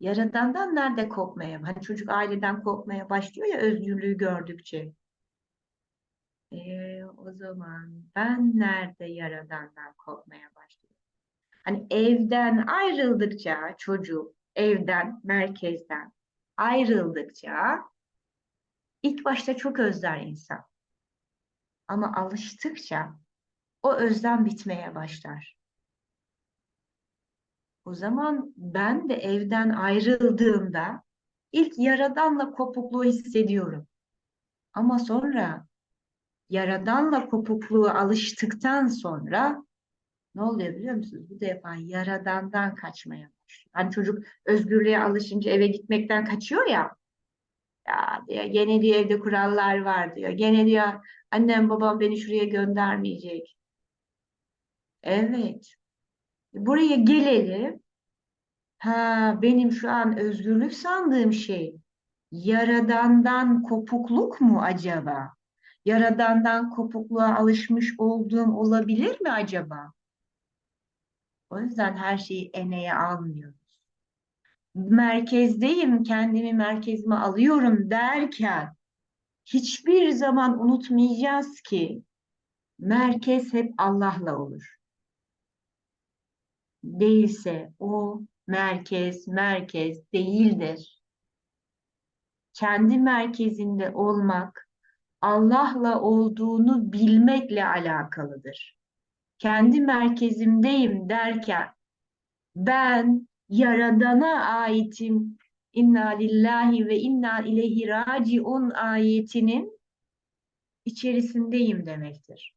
Yaradandan nerede kopmaya? Hani çocuk aileden kopmaya başlıyor ya özgürlüğü gördükçe. Ee, o zaman ben nerede Yaradandan kopmaya başlıyorum? Hani evden ayrıldıkça çocuk, evden, merkezden ayrıldıkça ilk başta çok özler insan. Ama alıştıkça o özlem bitmeye başlar. O zaman ben de evden ayrıldığımda ilk yaradanla kopukluğu hissediyorum. Ama sonra yaradanla kopukluğu alıştıktan sonra ne oluyor biliyor musunuz? Bu defa yaradandan kaçmaya başlıyor. Hani çocuk özgürlüğe alışınca eve gitmekten kaçıyor ya. Ya diyor, gene diyor evde kurallar var diyor. Gene diyor annem babam beni şuraya göndermeyecek. Evet. Buraya gelelim. Ha, benim şu an özgürlük sandığım şey Yaradandan kopukluk mu acaba? Yaradandan kopukluğa alışmış olduğum olabilir mi acaba? O yüzden her şeyi eneye almıyoruz. Merkezdeyim, kendimi merkezime alıyorum derken hiçbir zaman unutmayacağız ki merkez hep Allah'la olur. Değilse o merkez merkez değildir. Kendi merkezinde olmak Allah'la olduğunu bilmekle alakalıdır. Kendi merkezimdeyim derken ben Yaradan'a aitim. İnna lillahi ve inna ileyhi raciun ayetinin içerisindeyim demektir.